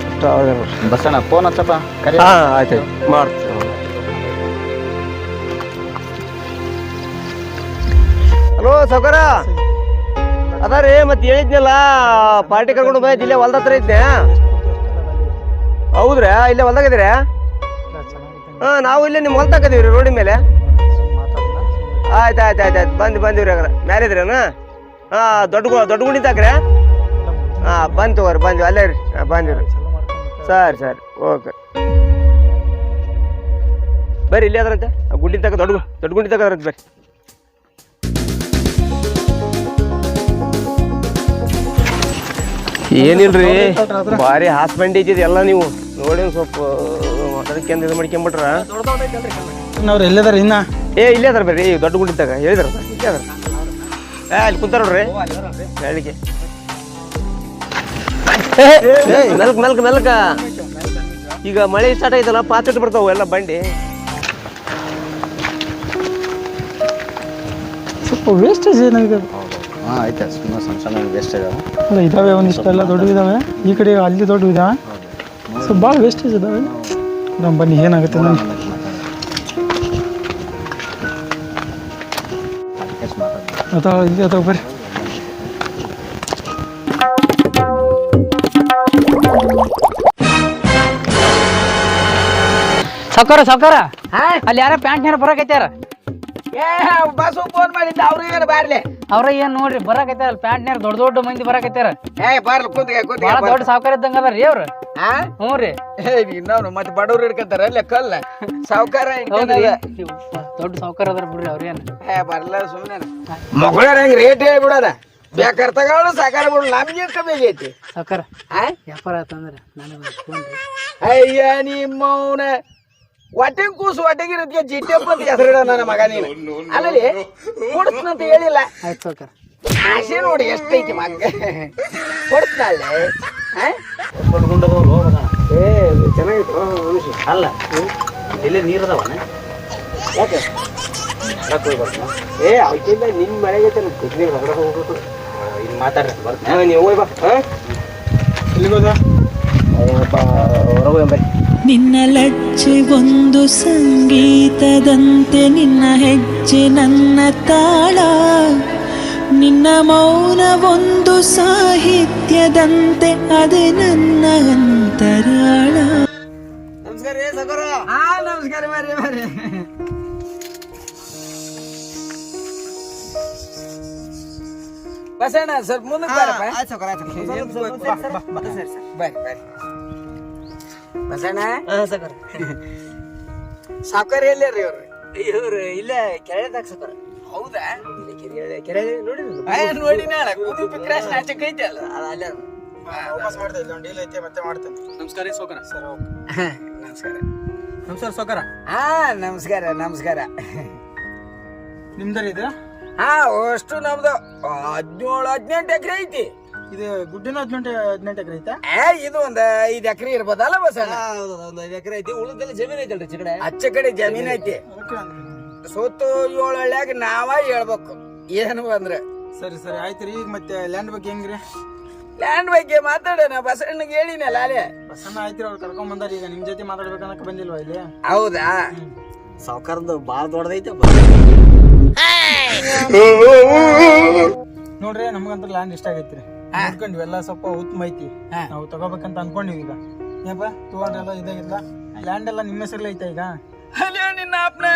ಅಷ್ಟು ಅವ್ರದ್ದು ನೋಡ್ರಿ. ಬಸ್ಸಣ್ಣ ಫೋನ್ ಹಚ್ಚಪ್ಪ. ಕರಿ. ಹಾಂ ಆಯ್ತು ಆಯ್ತು. ಮಾಡ್ತೀನಿ ಹಲೋ ಸೌಕರ. ಅದ ರೀ ಮತ್ತೆ ಹೇಳಿದ್ನಲ್ಲ ಪಾರ್ಟಿ ಕರ್ಕೊಂಡು ಬಾಯ್ ಇಲ್ಲೇ ಹೊಲ್ದ ಹತ್ರ ಇದ್ದೆ. ಹೌದ್ರಾ? ಇಲ್ಲೇ ಹೊಲ್ದಾಗ ಇದ್ದೀರಾ ಹಾ ನಾವು ಇಲ್ಲೇ ನಿಮ್ಮ ಹೊಲ್ದಾಗ ಇದೀವಿ ರೀ ರೋಡಿನ ಮೇಲೆ. ಆಯ್ತು ಆಯ್ತು ಆಯ್ತು ಆಯ್ತು. ಬಂದು ಬಂದಿವ್ರಿ ಹಾಗಾದ್ರೆ ಮ್ಯಾಲೆ ಹಾಂ ದೊಡ್ಡ ದೊಡ್ಡ ಗುಂಡಿ ತಾಕ್ರೆ ಹಾ ಬಂದ್ ತಗೋರಿ ಬಂದ್ವಿ ಅಲ್ಲೇ ರೀ ಹಾಂ ಬಂದಿವ್ರಿ ಸರಿ ಸರಿ. ಓಕೆ. ಬರ್ರಿ, ಇಲ್ಲೇ ಅದ್ರಂತೆ. ಗುಂಡಿ ತಕ ದೊಡ್ಡ ದೊಡ್ಡ ಗುಂಡಿ ತಗದ್ರಂತೆ ಬರ್ರಿ. ಏನಿಲ್ರಿ? ಭಾರಿ ಹಾಸ್ಬೆಂಡ್ ಇದ್ದಿದ್ದು ಎಲ್ಲ ನೀವು. ನೋಡಿ ಸ್ವಲ್ಪ ಮಾತಾಡಕ್ಕೆ ಇದು ಮಾಡ್ಕೊಂಬಿಟ್ರ? ಅವ್ರು ಇನ್ನ? ಏ ಇಲ್ಲೇ ಅದಾರ ಈ ದೊಡ್ಡ ಗುಂಡಿದ್ದಾಗ. ಹೇಳಿದಾರ ಇಲ್ಲೇ ಅದಾರ. ಏ ಅಲ್ಲಿ ಕುಂತಾರ ನೋಡ್ರಿ. ಹೇಳಿಕೆ. ನಲ್ಕ ನಲ್ಕ ಮೆಲ್ಕ ಈಗ ಮಳೆ ಸ್ಟಾರ್ಟ್ ಆಯ್ತಲ್ಲ ಪಾಚಟ್ ಬರ್ತಾವ ಎಲ್ಲ ಬಂಡಿ. ಸ್ವಲ್ಪ ವೇಸ್ಟೇಜ್ ಏನಾಗಿದೆ ಹಾಂ ಆಯ್ತು ಸುಮ್ಮನೆ ಸಣ್ಣ ಸಣ್ಣ ವೇಸ್ಟ್ ಇದಾವೆ ಅಲ್ಲ ಇದಾವೆ ಒಂದಿಷ್ಟೆಲ್ಲ ದೊಡ್ಡ ಇದಾವೆ. ಈ ಕಡೆ ಅಲ್ಲಿ ದೊಡ್ಡ ಇದಾವೆ. ಸೊ ಭಾಳ ವೇಸ್ಟೇಜ್ ಇದಾವೆ. ನಮ್ಮ ಬನ್ನಿ ಏನಾಗುತ್ತೆ ನೋಡಿ. ಇಲ್ಲಿ ಅಥವಾ ಬರ್ರಿ. ಸಾವ್ಕಾರ ಸಾವ್ಕಾರ. ಅಲ್ಲಿ ಯಾರ ಪ್ಯಾಂಟ್ ನೇರ ಬರಾಕೈತ್ಯಾರ? ಏ ಬಸ್ಸು ಫೋನ್ ಮಾಡಿದ್ದ ಅವ್ರು ಏನು ಬಾರ್ಲಿ? ಅವ್ರ ಏನ್ ನೋಡ್ರಿ ಬರಕೈತಾರ ಪ್ಯಾಂಟ್ ನೇರ ದೊಡ್ಡ ದೊಡ್ಡ ಮಂದಿ ಬರಕೈತಾರ ಏ ಬರ್ಲಿ ಕುಂತ್ಗೆ ಭಾಳ ಕುಂತ್ಗೆ ದೊಡ್ಡ ಸಾವ್ಕಾರ ಇದ್ದಂಗ ಅದಾರ ರೀ ಅವ್ರು ಹಾ? ಹ್ಞೂ ರೀ. ಏ ಮತ್ತೆ ಬಡವ್ರು ಹಿಡ್ಕಂತಾರ ಅಲ್ಲೇ ಕಲ್ಲ. ಸಾವುಕಾರ ದೊಡ್ಡ ಸೌಕರ್ಯ ಅದಾರ ಬಿಡ್ರಿ ಅವ್ರೇನ್ ಏ ಬರ್ಲ ಸುಮ್ಮನೆ ಮಗಳ ಹೆಂಗ್ ರೇಟ್ ಹೇಳ್ಬಿಡದ ಬೇಕಾರ್ ತಗೊಳ್ಳೋ ಸಾಕಾರ ಬಿಡು ನಮ್ಗೆ ಕಮ್ಮಿ ಆಗೈತಿ ಸಾವ್ಕಾರ? ಆ? ವ್ಯಾಪಾರ ಆತಂದ್ರೆ ನನಗೆ ಫೋನ್ ರೀ. ಅಯ್ಯ ನಿಮ್ಮವನ. ಹೊಟ್ಟೆ ಕೂಸು ಹೊಟ್ಟೆಗಿರೋದಕ್ಕೆ ಜಿಟ್ಟಪ್ಪ ಅಂತ ಹೆಸರಿಡ ನನ್ನ ಮಗ ನೀನು. ಅಲ್ಲಲ್ಲಿ ಕೊಡ್ತೀನಂತ ಹೇಳಿಲ್ಲ. ಆಯ್ತು ಸಾವ್ಕಾರ. ಆಸೆ ನೋಡಿ ಎಷ್ಟೈತಿ ಮಗ. ಕೊಡ್ತಾಳೆ ಏ ಚೆನ್ನಾಗಿತ್ತು ಅಲ್ಲ ಇಲ್ಲಿ ನೀರು ಅದಾವನ? ಯಾಕೆ? ಏ ಅವಕ್ಕಿಂತ ನಿನ್ ಮನೆಗೆ ಕುದ್ನಿ ಹೊರಗಡೆ ಹೋಗ್ಬೇಕು ಇಲ್ಲಿ ಮಾತಾಡ್ರಿ. ಬರ್ತೀನಿ. ನೀವು ಹೋಯ್ ಬಾ. ಹಾ? ಇಲ್ಲಿಗೋದ ಹೊರಗೆ ಬರ್ರಿ ನಿನ್ನ ಲಜ್ಜೆ ಒಂದು ಸಂಗೀತದಂತೆ ನಿನ್ನ ಹೆಜ್ಜೆ ನನ್ನ ತಾಳ. ನಿನ್ನ ಮೌನ ಒಂದು ಸಾಹಿತ್ಯದಂತೆ ಅದೇ ನನ್ನ ಅಂತರಾಳ. ನಮಸ್ಕಾರ ನಮಸ್ಕಾರ ಬಸಣ್ಣ ಸ್ವಲ್ಪ ಮುಂದಕ್ಕೆ ಬರಪ್ಪ. ಬರ್ರಿ ಬರ್ರಿ ಬಸಣ್ಣ ಸಾವುಕಾರ. ಎಲ್ಲಾರಿ ಇವ್ರು? ಇವ್ರು ಇಲ್ಲೇ ಕೆಳದಾಗ ಸೌಕರ ಹೌದಾ? ಕೆರೆ ಕೆರೆ ನೋಡಿ ನೋಡಿ ನಾಳ. ಕುದುಪಿ ಕ್ರಾಶ್ ನಾಚಕ್ ಐತೆ ಅಲ್ಲ? ಅಲ್ಲ ವಾಪಸ್ ಮಾಡ್ತಾ ಇಲ್ಲ ಡೀಲ್ ಐತೆ ಮತ್ತೆ ಮಾಡ್ತೇನೆ. ನಮಸ್ಕಾರ ಸೌಕರ ಸರ್ ನಮಸ್ಕಾರ. ನಮಸ್ಕಾರ ಸೌಕರ ಹಾ ನಮಸ್ಕಾರ ನಮಸ್ಕಾರ. ನಿಮ್ದರ ಇದೆ? ಹಾ ಅಷ್ಟು ನಮ್ದು ಹದಿನೇಳು ಹದಿನೆಂಟು ಎಕರೆ ಐತಿ. ಇದು ಗುಡ್ಡಿನ ಹದಿನೆಂಟು ಹದಿನೆಂಟು ಎಕರೆ ಐತಾ? ಏ ಇದು ಒಂದ್ ಐದ್ ಎಕರೆ ಇರ್ಬೋದಲ್ಲ ಬಸ್ ಹೌದು ಒಂದು ಐದು ಎಕರೆ ಐತಿ. ಉಳಿದಲ್ಲಿ ಜಮೀನು ಐತಲ್ರಿ ಚಿಕಡೆ ಅಚ್ಚ ಕಡೆ ಜಮೀನ್ ಐತಿ. ಸೊತ್ತು. ಸೋತು ಏಳು ಹಳ್ಳಿಯಾಗ ನಾವ ಹೇಳ್ಬೇಕು. ಏನು ಅಂದ್ರೆ? ಸರಿ ಸರಿ ಆಯ್ತು ರೀ. ಈಗ ಮತ್ತೆ ಲ್ಯಾಂಡ್ ಬಗ್ಗೆ ಹೆಂಗ್ರಿ? ಲ್ಯಾಂಡ್ ಬಗ್ಗೆ ಮಾತಾಡೋಣ. ಬಸಣ್ಣಗೆ ಹೇಳಿನಲ್ಲ ಅಲ್ಲೇ. ಬಸಣ್ಣ ಆಯ್ತು ಅವ್ರು ಕರ್ಕೊಂಡ್ ಬಂದಾರ. ಈಗ ನಿಮ್ ಜೊತೆ ಮಾತಾಡ್ಬೇಕನ್ನಕ್ಕೆ ಬಂದಿಲ್ವಾ ಇಲ್ಲಿ? ಹೌದಾ? ಸಾವುಕಾರದ್ದು ಭಾಳ ದೊಡ್ಡದೈತೆ ನೋಡ್ರಿ ನಮ್ಗಂತ ಲ್ಯಾಂಡ್ ಇಷ್ಟ ಆಗೈತ್ರಿ. ನೋಡ್ಕೊಂಡ್ವಿ ಎಲ್ಲ ಸ್ವಲ್ಪ ಉತ್ತಮ ಐತಿ ನಾವು ತಗೋಬೇಕಂತ ಅನ್ಕೊಂಡಿವಿ ಈಗ. ಏನಪ್ಪ ತಗೊಂಡ್ರೆಲ್ಲ ಇದಾಗಿಲ್ಲ. ಲ್ಯಾಂಡ್ ಎಲ್ಲ ನಿಮ್ಮ ಹೆಸರಲ್ಲಿ ಐತೆ ಈಗ? ಅಲ್ಲೇ ನಿನ್ನ ಅಪ್ಪನ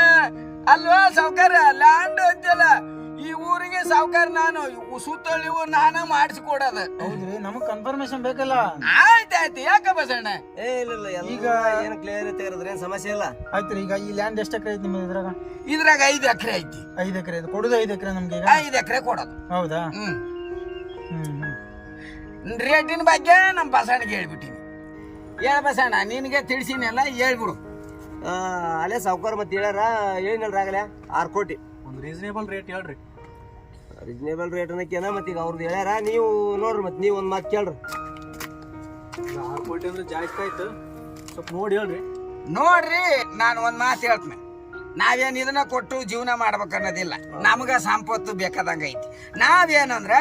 ಅಲ್ವಾ ಸೌಕರ್ಯ ಲ್ಯಾಂಡ್ ಅಂತೆಲ್ಲ ಈ ಊರಿಗೆ ಸಾವುಕಾರ ನಾನು ಸುತ್ತಳಿವು ನಾನ ಮಾಡಿಸ್ಕೊಡೋದು. ಹೌದ್ರಿ ನಮಗ್ ಕನ್ಫರ್ಮೇಶನ್ ಬೇಕಲ್ಲ? ಆಯ್ತಾಯ್ತು ಯಾಕ ಬಸಣ್ಣ ಏ ಇಲ್ಲ ಇಲ್ಲ ಈಗ ಏನು ಕ್ಲಿಯರ್ ತೆಗೆದ್ರೆ ಏನ್ ಸಮಸ್ಯೆ ಇಲ್ಲ. ಆಯ್ತ್ರಿ ಈಗ ಈ ಲ್ಯಾಂಡ್ ಎಷ್ಟು ಎಕರೆ ಐತಿ ನಿಮ್ಮ ಇದ್ರಾಗ? ಇದ್ರಾಗ ಐದು ಎಕರೆ ಐತಿ. ಐದು ಎಕರೆ ಐತಿ ಕೊಡುದು ಐದು ಎಕರೆ ನಮ್ಗೆ ಈಗ? ಐದು ಎಕರೆ ಕೊಡೋದು. ಹೌದಾ? ಹ್ಮ್. ರೇಟಿನ ಬಗ್ಗೆ ನಮ್ಮ ಬಸಣ್ಣಗೆ ಹೇಳ್ಬಿಟ್ಟಿನಿ. ಹೇಳ ಬಸಣ್ಣ ನಿನಗೆ ತಿಳಿಸಿನೆಲ್ಲ ಹೇಳ್ಬಿಡು. ಅಲ್ಲೇ ಸಾವುಕಾರ ಮತ್ತೆ ಹೇಳ್ಯಾರ ಹೇಳಿನಲ್ರಿ ಆಗಲೇ? ಆರು ಕೋಟಿ. ಒಂದು ರೀಸನೇಬಲ್ ರೇಟ್ ಹೇಳ್ರಿ. ರೀಸನೇಬಲ್ ರೇಟ್ ಅನ್ನಕ್ಕೇನ ಮತ್ತೆ ಈಗ ಅವ್ರದ್ದು ಹೇಳ್ಯಾರ ನೀವು ನೋಡ್ರಿ ಮತ್ತೆ ನೀವು ಒಂದು ಮಾತು ಕೇಳ್ರಿ. ಆರು ಕೋಟಿ ಅಂದ್ರೆ ಜಾಸ್ತಿ ಆಯ್ತು. ಸ್ವಲ್ಪ ನೋಡಿ ಹೇಳ್ರಿ. ನೋಡ್ರಿ ನಾನು ಒಂದು ಮಾತು ಹೇಳ್ತೀನಿ. ನಾವೇನು ಇದನ್ನ ಕೊಟ್ಟು ಜೀವನ ಮಾಡ್ಬೇಕನ್ನೋದಿಲ್ಲ ನಮಗ ಸಂಪತ್ತು ಬೇಕಾದಂಗ ಐತಿ. ನಾವೇನಂದ್ರೆ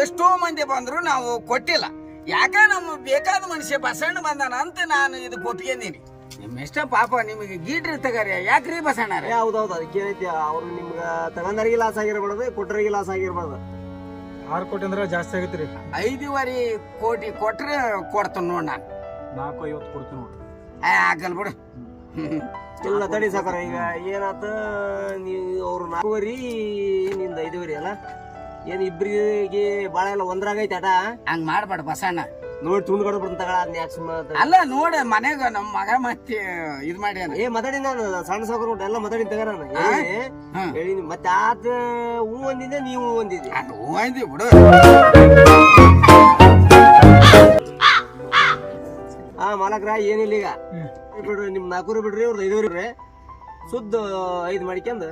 ಎಷ್ಟೋ ಮಂದಿ ಬಂದ್ರು ನಾವು ಕೊಟ್ಟಿಲ್ಲ. ಯಾಕ ನಮ್ಮ ಬೇಕಾದ ಮನುಷ್ಯ ಬಸಣ್ಣ ಬಂದಾನ ಅಂತ ನಾನು ಇದು ಕೊಟ್ಕೊಂಡೀನಿ ನಿಮ್ಮ ಇಷ್ಟ ಪಾಪ ನಿಮಗೆ ಗೀಟ್ರಿ ತಗರಿ ಯಾಕ್ರಿ ಬಸಣ್ಣ ಏ ಹೌದು ಹೌದು ಅದಕ್ಕೆ ಏನೈತಿ ಅವ್ರು ನಿಮ್ಗೆ ತಗೊಂಡರಿಗೆ ಲಾಸ್ ಆಗಿರ್ಬಾರ್ದು ಕೊಟ್ಟರಿಗೆ ಲಾಸ್ ಆಗಿರ್ಬಾರ್ದು. ಆರು ಕೋಟಿ ಅಂದ್ರೆ ಜಾಸ್ತಿ ಆಗುತ್ತೆ ರೀ ಐದೂವರೆ ಕೋಟಿ ಕೊಟ್ರೆ ಕೊಡ್ತೀನಿ ನೋಡ್ ನಾನು. ನಾಲ್ಕು ಐವತ್ತು ಕೊಡ್ತೀನಿ ನೋಡ್ರಿ ಏ, ಆಗಲ್ ಬಿಡು. ಇಲ್ಲ ತಡಿ ಸಾಕಾರ ಈಗ ಏನಾತ ನೀವು ಅವ್ರು ನಾಲ್ಕುವರಿ ನಿಂದ ಐದುವರಿ ಅಲ್ಲ? ಏನು ಇಬ್ಬರಿಗೆ ಭಾಳ ಎಲ್ಲ ಒಂದ್ರಾಗೈತೆ ಅದ ಹಂಗೆ ಮಾಡ್ಬೇಡ ಬಸಣ್ಣ. ನೋಡಿ ತುಂಡು ಕಡೆ ಬಿಡ್ತಾನ ತಗಳ ಅದ್ನ ಯಾಕೆ ಅಲ್ಲ ನೋಡ ಮನೆಗ ನಮ್ಮ ಮಗ ಮತ್ತೆ ಇದ್ ಮಾಡ್ಯಾನ ಏ ಮದಡಿ ನಾನು ಸಣ್ಣ ಸಾವುಕಾರ ಕೊಟ್ಟು ಎಲ್ಲ ಮದಡಿ ತಗ ನಾನು. ಹಾ? ಹೇಳಿ ಹೇಳಿನಿ ಮತ್ತೆ ಆತ ಹೂ ಒಂದಿದೆ ನೀವು ಹೂ ಒಂದಿದೆ. ಅದು ಹೂವಂದಿ ಬಿಡು. ಆ ಮಾಲಕ್ರ ಏನಿಲ್ಲ ಈಗ. ಬಿಡ್ರಿ ನಿಮ್ ನಾಲ್ಕೂರು ಬಿಡ್ರಿ ಅವ್ರದ್ದು ಐದೂರು ಸುದ್ದ ಐದ್ ಮಾಡ್ಕೊಂಡು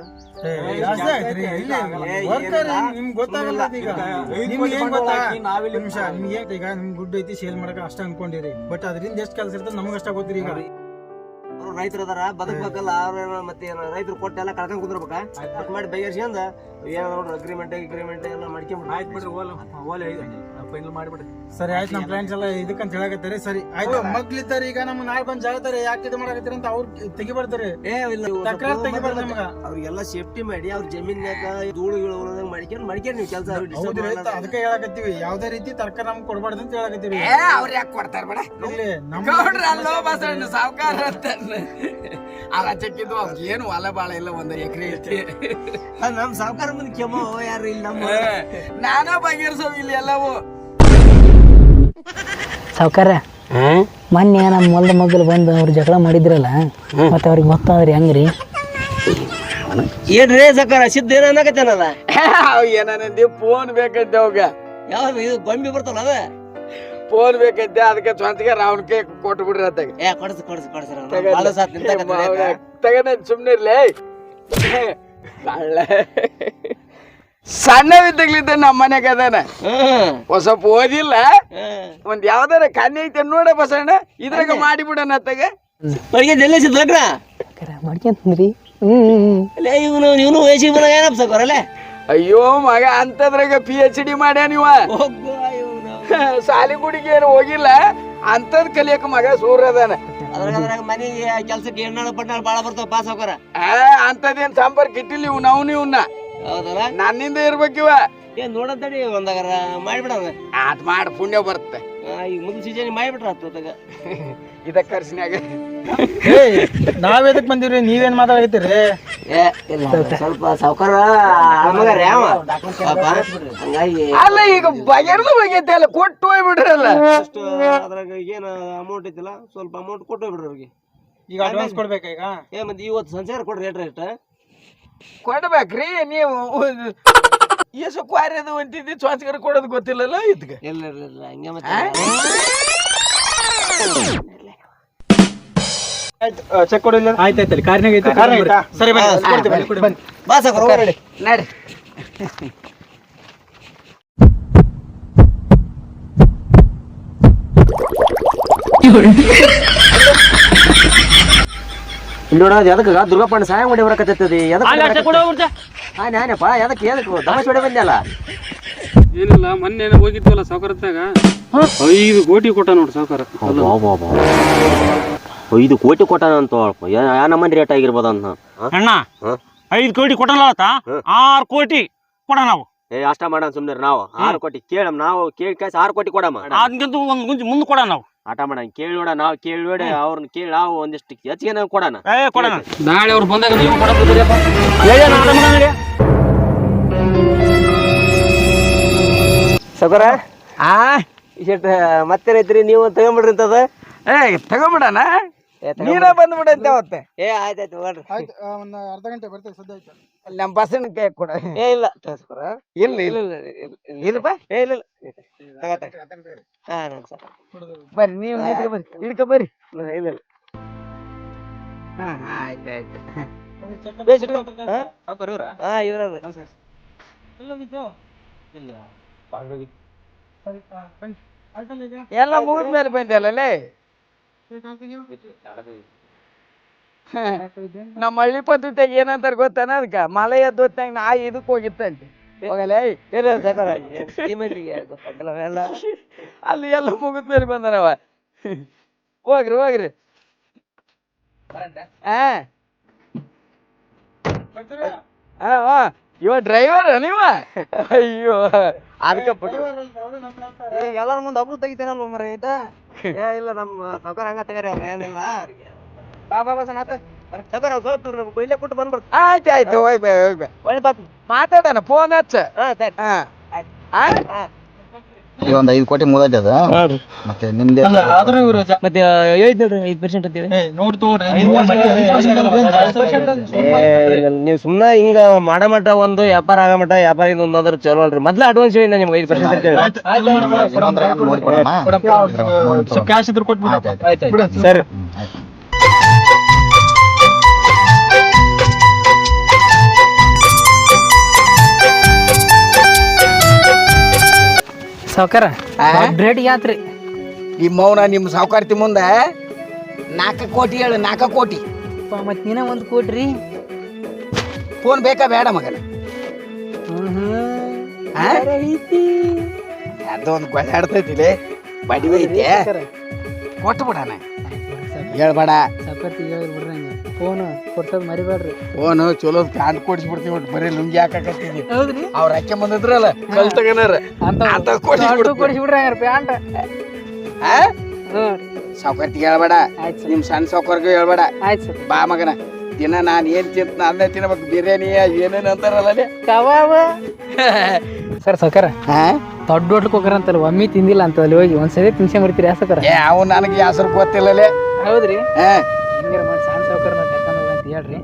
ಈಗ ಐದು ನಿಮ್ಗೆ ಏನ್ ಬಂಡವಾಳ ಗೊತ್ತಾ? ಹಾಕಿ ನಾವಿಲ್ಲಿ ನಿಮಿಷ ನಿಮ್ಗೆ ಈಗ ನಿಮ್ ಗುಡ್ ಐತಿ ಸೇಲ್ ಮಾಡಕ ಅಷ್ಟ ಅನ್ಕೊಂಡಿರಿ. ಬಟ್ ಅದರಿಂದ ಎಷ್ಟ್ ಕೆಲಸ ಇರ್ತದೆ ನಮಗೆ ಅಷ್ಟ ಗೊತ್ತಿರಿ ಈಗ. ಅವ್ರು ರೈತರು ಅದಾರ ಬದುಕ್ಬೇಕಲ್ಲ ಅವ್ರ ಮತ್ತೆ ರೈತರು ಕೊಟ್ಟೆಲ್ಲ ಕಳ್ಕೊಂಡ್ ಕುಂದ್ರಬೇಕ? ಮಾಡಿ ಬಗೆಹರಿಸ್ಕೊಂಡ ಏನಾದ್ರು ಅಗ್ರಿಮೆಂಟ್ ಅಗ್ರಿಮೆಂಟ್ ಎಲ್ಲ ಮಾಡ್ಕೊಂಡ್ ಆಯ್ತು ಬಿಡ್ರಿ ಓಲ್ ಓಲ್ ಫೈನಲ್ ಮಾಡಿಬಿಡ್ರಿ ಸರಿ ಆಯ್ತು ನಮ್ಮ ಫ್ರೆಂಡ್ಸ್ ಎಲ್ಲ ಇದಕ್ಕಂತ ಹೇಳಕತ್ತಾರೆ. ಸರಿ ಆಯ್ತು. ಮಗ್ಲಿದ್ದಾರೆ ಈಗ ನಮ್ಮ ನಾಳೆ ಬಂದ್ ಜಾಗತಾರೆ ಯಾಕೆ ಇದು ಮಾಡಕತ್ತೀರಿ ಅಂತ ಅವ್ರು ತೆಗಿಬಾರ್ತಾರೆ ಏ ಇಲ್ಲ ಇವು ತಕರಾರ್ ಸ್ವಲ್ಪ ತೆಗಿಬಾರ್ದು ನಮ್ಗೆ ನಮಗ. ಅವ್ರಿಗೆಲ್ಲ ಸೇಫ್ಟಿ ಮಾಡಿ ಅವ್ರ ಜಮೀನ್ಯಾಗ ಧೂಳುಗಳು ಉಳ್ದಂಗ್ ಮಾಡ್ಕೊಂಡು ಮಾಡ್ಕೊಂಡು ನೀವು ಕೆಲಸ ಅದಕ್ಕೆ ಹೇಳಕತ್ತೀವಿ. ಯಾವ್ದೇ ರೀತಿ ತರಕಾರಿ ನಮ್ಗೆ ಕೊಡಬಾರ್ದು ಅಂತ ಹೇಳಕತ್ತೀವಿ. ಏ ಅವ್ರ ಯಾಕೆ ಕೊಡ್ತಾರ ಬೇಡ? ಇಲ್ಲಿ ನಮ್ಮ ಅಲ್ಲೋ ಬಸಣ್ಣ ಸಾವುಕಾರ ಅಂತ ಆ ಚಕ್ಕಿದ್ದು ಅವ್ರಿಗೆ ಏನು ಹೊಲ ಬಾಳ ಇಲ್ಲ ಒಂದ್ ಎಕರೆ ಐತಿ. ನಮ್ ಸಾವುಕಾರ ಮುಂದೆ ಕೆಮ್ಮ ಯಾರು ಇಲ್ಲ ನಮ್ಮ ನಾನ ಬಗೆಹರಿಸೋ ಇಲ್ಲಿ ಎಲ್ಲವೂ. ಸಾವ್ಕಾರ ಮೊನ್ನೆ ನಮ್ಮ ಮೊಲ್ದ ಮಗ್ಗಲು ಬಂದು ಅವ್ರು ಜಗಳ ಮಾಡಿದ್ರಲ್ಲ ಮತ್ತೆ ಅವ್ರಿಗೆ ಗೊತ್ತಾದ್ರಿ ಹೆಂಗ್ರಿ? ಏನ್ರಿ ಸಕಾರ ಸಿದ್ಧ ಏನ ಅನ್ನಕತ್ತೇನಲ್ಲ ಏನಂದಿ ಫೋನ್ ಬೇಕಂತೆ ಅವಾಗ. ಯಾವ್ದು ಇದು ಗೊಂಬಿ ಬರ್ತಲ್ಲ ಅದ? ಫೋನ್ ಬೇಕಂತೆ ಅದಕ್ಕೆ ಸ್ವಂತಿಗೆ ರಾವಣ ಕೈ ಕೊಟ್ಟು ಬಿಡ್ರಿ ಅತ್ತಾಗ. ಏ ಕೊಡ್ಸ ಕೊಡ್ಸ ಕೊಡ್ಸ? ತಗನ ಸುಮ್ನೆ ಇರ್ಲೇ ಕಳ್ಳ ಸಣ್ಣ ಇದ್ದಾಗ್ಲಿದ್ದ ನಮ್ಮ ಮನೆಗೆ ಅದಾನ. ಹೊಸ ಒಂದ್ ಸ್ವಲ್ಪ ಓದಿಲ್ಲ. ಒಂದ್ ಯಾವ್ದಾರ ಕನ್ನಿ ಐತೆ ನೋಡ ಬಸಣ್ಣ. ಇದ್ರಾಗ ಮಾಡಿಬಿಡಣ ಅತ್ತಾಗ. ಮಾಡ್ಕೊಂತಂದ್ರಿ ಹ್ಮ್. ಅಲ್ಲೇ ಇವನು ಇವನು ವಯಸ್ಸಿಗೆ ಬಂದಾಗ ಏನಪ್ಪ ಸಾಕೋರಲ್ಲೇ ಅಯ್ಯೋ ಮಗ ಅಂತದ್ರಾಗ ಪಿ ಎಚ್ ಡಿ ಮಾಡ್ಯಾನ ಇವ ಇವನು. ಸಾಲಿಗುಡಿಗೆ ಏನು ಹೋಗಿಲ್ಲ. ಅಂತದ್ ಕಲಿಯಕ ಮಗ ಸೂರ್ಯ ಅದಾನ. ಅದ್ರಾಗ ಅದ್ರಾಗ ಮನೆಗೆ ಕೆಲ್ಸಕ್ಕೆ ಪಟ್ನಾಳು ಭಾಳ ಬರ್ತಾವ ಪಾಸ್ ಹೋಗ್ರ ಆ, ಅಂತದೇನ್ ಸಾಂಬಾರ್ ಇಟ್ಟಿಲ್ಲ ಇವ್ ನಾವು ಇವ್ನ. ಹೌದಲ್ಲ? ನನ್ನಿಂದ ಇರ್ಬೇಕಿವ ಏನ್ ನೋಡತ್ತಡಿ ಒಂದಾಗಾರ ಮಾಡ್ಬಿಡೋಣ. ಆತ್ ಮಾಡ ಪುಣ್ಯ ಬರುತ್ತೆ. ಈಗ ಮುಂದಿನ ಸೀಸನ್ ಮಾಡಿಬಿಟ್ರ ಹತ್ತದಾಗ ಇದ ಕರ್ಸಿನಾಗ ಏ ನಾವ್ ಎದಕ್ ಬಂದಿವ್ರಿ? ನೀವೇನ್ ಮಾತಾಡಕತ್ತೀರಿ? ಏ ಇಲ್ಲ ಸ್ವಲ್ಪ ಸಾವುಕಾರ. ಹಂಗಾಗಿ ಅಲ್ಲ ಈಗ ಬಗೆರ್ದು ಬಗೆತೆ ಅಲ್ಲ ಕೊಟ್ಟು ಹೋಗ್ಬಿಡ್ರಲ್ಲ. ಅಷ್ಟು ಅದ್ರಾಗ ಏನು ಅಮೌಂಟ್ ಐತಿಲ್ಲ ಸ್ವಲ್ಪ ಅಮೌಂಟ್ ಕೊಟ್ಟು ಹೋಗ್ಬಿಡ್ರಿ ಅವ್ರಿಗೆ. ಈಗ ಅಡ್ವಾನ್ಸ್ ಕೊಡ್ಬೇಕಾ ಈಗ? ಏ ಮತ್ತೆ ಇವತ್ತು ಸಂಚಾರ ಕೊಡ್ರಿ ರೇಟ್ ರೇಟ್ ಕೊಡ್ಬೇಕ್ರಿ ನೀವು ಎಷ್ಟು ಕ್ವಾರ್ಯದು ಅಂತಿದ್ದಿ ಸ್ವಾಸ್ಕರ ಕೊಡೋದು ಗೊತ್ತಿಲ್ಲಲ್ಲ ಇದ್ಕ? ಇಲ್ಲ ಇಲ್ಲ ಇಲ್ಲ ಹಂಗೆ ಮತ್ತೆ ಚೆಕ್ ಕೊಡಿಲ್ಲ? ಆಯ್ತಾಯ್ತಲ್ಲಿ ಕಾರ್ನಾಗ ಐತೆ ಸರಿ ಬನ್ನಿ ಕೊಡ್ತೀವಿ ಬನ್ನಿ ಬನ್ನಿ. ಬಾ ಸಾಕಾರ ಹೋಗ್ರಿ ನಡಿ. ಇಲ್ಲಿ ನೋಡ ಎದಕ್ಕೆ ದುರ್ಗಪ್ಪಣ್ಣ ಸಹಾಯ ಮಾಡಿ ಬರಕತ್ತೈತದಿ ಎದಕ್ಕೆ ಆನೆಪ್ಪ ಎದಕ್ಕೆ ಎದಕ್ಕೆ ದಮಸ್ ಹೊಡೆ ಬಂದಲ್ಲ ಏನಿಲ್ಲ ಮೊನ್ನೆ ಹೋಗಿದ್ವಲ್ಲ ಸಾವುಕಾರತ್ತಾಗ ಐದು ಕೋಟಿ ಕೊಟ್ಟ ನೋಡ್ರಿ ಸಾವುಕಾರ. ಐದು ಕೋಟಿ ಕೊಟ್ಟಾನಂತ ಯಾ ನಮ್ಮನೆ ರೇಟ್ ಆಗಿರ್ಬೋದ ಅಂತ. ಅಣ್ಣ? ಐದು ಕೋಟಿ ಕೊಟ್ಟಲ್ಲ. ಆರು ಕೋಟಿ ಕೊಡ ನಾವು. ಏ ಅಷ್ಟ ಮಾಡೋಣ ಸುಮ್ಮನೆ ನಾವು. ಆರು ಕೋಟಿ ಕೇಳಮ್ ನಾವು ಕೇಳಿ ಕಾಸು ಆರು ಕೋಟಿ ಕೊಡಮ್ಮ. ಅದಕ್ಕಿಂತ ಒಂದು ಗುಂಜಿ ಮುಂದೆ ಕೊಡ ನಾವು. ಆಟ ಮಾಡೋಣ. ಕೇಳಿ ನೋಡ ನಾವು ಕೇಳಿ ನೋಡಿ ಅವ್ರನ್ನ ಕೇಳಿ ನಾವು ಒಂದಿಷ್ಟು ಹೆಚ್ಚಿಗೆ ನಾವು ಕೊಡೋಣ. ಏ ಕೊಡೋಣ. ನಾಳೆ ಅವ್ರು ಬಂದಾಗ ನೀವು ಸಗರ ಆ? ಇಷ್ಟ ಮತ್ತೇನೈತ್ರಿ ನೀವು ತಗೊಂಬಿಡ್ರಿ ಅಂತದ? ಏ ತಗೊಂಬಿಡಣ. ನೀನ ಬಂದ್ಬಿಡಂತೆ ಅವತ್ತೆ. ಏ ಆಯ್ತಾಯ್ತು ಆಯ್ತು ಒಂದು ಅರ್ಧ ಗಂಟೆ ಬರ್ತೇವೆ ಸದ್ಯ ಆಯ್ತು. ನಮ್ಮ ಬಸ್ಸನ್ನ ಕೈ ಕೊಡ ಏ ಇಲ್ಲ. ಇಲ್ಲ ಇಲ್ಲ ಇಲ್ಲ ಇಲ್ಲ ಇಲ್ಲ ಇಲ್ಲಪ್ಪ ಏ ಇಲ್ಲ ಇಲ್ಲ ತಗೋ, ತಗೋ. ಹಾ ನಂಗ್ ಸಾಕು. ಬರ್ರಿ ನೀವು ಬರ್ರಿ ಹಿಡ್ಕೊ ಬರ್ರಿ ಇಲ್ಲ ಇಲ್ಲ ಹಾ ಆಯ್ತು. ಹಾ? ಎಲ್ಲ ಮುಗಿದ ಮೇಲೆ ಬಂದಲ್ಲೇ ನಮ್ಮ ಹಳ್ಳಿ ಪದ್ಧತಿ ಏನಂತಾರ ಗೊತ್ತಾನ ಅದಕ್ಕ ಮಳೆ ಎದ್ದು ಹೊತ್ತಾಗ ನಾ ಇದಕ್ ಹೋಗಿತ್ತಂತೆ. ಹೋಗಲೇ ಅಲ್ಲಿ ಎಲ್ಲ ಮುಗಿದ ಮೇಲೆ ಬಂದನವ. ಹೋಗ್ರಿ ಹೋಗ್ರಿ. ಹಾ. ಇವ ಡ್ರೈವರ್ ನೀವ ಅಯ್ಯೋ. ಅದಕ್ಕೆ ಎಲ್ಲಾರ ಮುಂದೆ ಒಬ್ರು ತೆಗಿತೇನಲ್ವ ಮರ ಆಯ್ತಾ? ಏ ಇಲ್ಲ ನಮ್ಮ ಸೌಕರ್ಯ ಹಂಗ ತೆಗರಿ ಏನಿಲ್ಲ. ಬಾ ಬಾ ಬಾ ಸನಾತ ಸಾವುಕಾರ ಅವ್ರು ಸೋತು ನಮ್ಗೆ. ಇಲ್ಲೇ ಕೊಟ್ಟು ಬಂದ್ಬಿಡ್ತು ಆಯ್ತು ಆಯ್ತು ಹೋಯ್ ಬೇ ಹೋಯ್ ಬೇ. ಒಳ್ಳೆ ಪಾಪ. ಮಾತಾಡೋಣ ಫೋನ್ ಹಚ್ಚ. ಹಾ ಸರಿ. ಹಾ. ಐದು ಕೋಟಿ ಮುಗೈತೆ ಅದು. ಮತ್ತೆ ನಿಮ್ದೆ ಆದ್ರೂ ಇವ್ರು ಜಾ- ಮತ್ತೆ ಹೇಳಿದ್ರಿ ಐದು ಪರ್ಸೆಂಟ್ ಅಂತೇಳಿ ಏ, ನೋಡ್ ತಗೋರಿ. ನೀವು ಸುಮ್ಮನೆ ಹಿಂಗ ಮಾಡ ಮಟ್ಟ ಒಂದು ವ್ಯಾಪಾರ ಆಗಮಟ್ಟ ವ್ಯಾಪಾರ ಅದ್ರ ಚಲೋ ಅಲ್ರಿ. ಮೊದ್ಲ ಅಡ್ವಾನ್ಸ್ ಹೇಳಿ ನಿಮ್ಗೆ ಐದು ಪರ್ಸೆಂಟ್ ಅಂತೇಳಿ. ಕ್ಯಾಶ್ ಇದ್ರೆ ಕೊಟ್ಬಿಡು. ಸರಿ. ಸಾವ್ಕಾರ ರೇಟ್ ಯಾತ್ರಿ. ನಿಮ್ಮ ಮೌನ ನಿಮ್ಮ ಸಾವುಕಾರ್ತಿ ಮುಂದೆ ನಾಲ್ಕು ಕೋಟಿ ಹೇಳು ನಾಲ್ಕು ಕೋಟಿ. ಮತ್ತೆ ನೀನ ಒಂದು ಕೋಟಿ ರೀ. ಫೋನ್ ಬೇಕಾ ಬೇಡ ಮಗನ? ಅದೊಂದು ಗೊತ್ತಾಡ್ತೈತಿಲೆ ಬಡಿ ಐತೆ. ಕೊಟ್ಟು ಬಿಡಣ. ಹೇಳ್ಬೇಡ. ಸಾಕರ್ತಿ ಹೇಳಿ ಬಿಡ್ರಿ ಫೋನ್ ಕೊಡ್ಸೋದ್ ಮರಿಬೇಡ್ರಿ. ಫೋನು ಚಲೋ ಪ್ಯಾಂಟ್ ಕೊಡಿಸ್ಬಿಡ್ತೀವಿ ಒಟ್ಟು ಬರೀ ಲುಂಗಿ ಹಾಕಕತ್ತೀನಿ ಹೌದ್ರಿ? ಅವ್ರ ಅಕ್ಕೆ ಬಂದಿದ್ರಲ್ಲ ಕಲ್ ತಗನಾರ ಅಂತ. ಕೊಡಿಸ್ಬಿಡ್ರಿ ಹಂಗಾರ ಪ್ಯಾಂಟ್. ಸಾವುಕಾರ್ತಿಗೆ ಹೇಳ್ಬೇಡ. ನಿಮ್ ಸಣ್ಣ ಸಾವುಕಾರ್ಗೂ ಹೇಳ್ಬೇಡ. ಆಯ್ತು ಬಾ ಮಗನ. ದಿನ ನಾನು ಏನ್ ತಿಂತ ಅಲ್ಲೇ ತಿನ್ಬೇಕು. ಬಿರಿಯಾನಿ ಏನೇನು ಅಂತಾರಲ್ಲ ಕಬಾಬ್. ಸರ್ ಸಾವ್ಕಾರ ದೊಡ್ಡ ದೊಡ್ಡ ಕೊಕ್ಕರ ಹೋಗ್ರಂತಲ್ಲ ಒಮ್ಮೆ ತಿಂದಿಲ್ಲ ಅಂತ ಅಲ್ಲಿ ಹೋಗಿ. ಒಂದ್ಸರಿ ತಿನ್ಸೇ ಬರ್ತೀರಿ ಯಾಸಕರ ಅವು ನನಗೆ ಹೆಸರು ಗೊತ್ತಿಲ್ಲಲೇ ಹೌದ್ರಿ? ಹಾ. ಹಿಂಗಾರ ಮಾಡಿ ಸಾವ್ಕಾರ ಕರ್ಕೊಂಡು ಹೇಳ್ರಿ.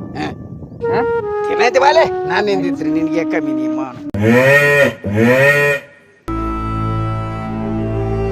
ತಿನ್ನೈತಿ ಬಾಲೆ? ನಾನು ನಿಂದಿತ್ರಿ ನಿನ್ಗೆ ಕಮ್ಮಿ ನಿಮ್ಮ.